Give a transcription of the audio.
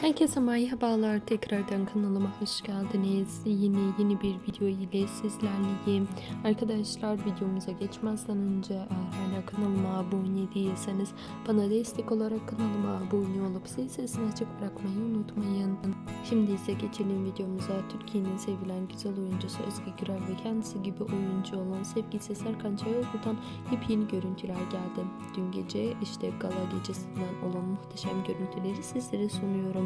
Herkese merhabalar. Tekrardan kanalıma hoş geldiniz. Yeni yeni bir video ile sizlerleyim. Arkadaşlar videomuza geçmezden önce eğer hala kanalıma abone değilseniz bana destek olarak kanalıma abone olup zil sesini açık bırakmayı unutmayın. Şimdi ise geçelim videomuza. Türkiye'nin sevilen güzel oyuncusu Özge Gürel ve kendisi gibi oyuncu olan sevgilisi Serkan Çayoğlu'dan yepyeni görüntüler geldi. Dün gece işte gala gecesinden olan muhteşem görüntüleri sizlere sunuyorum.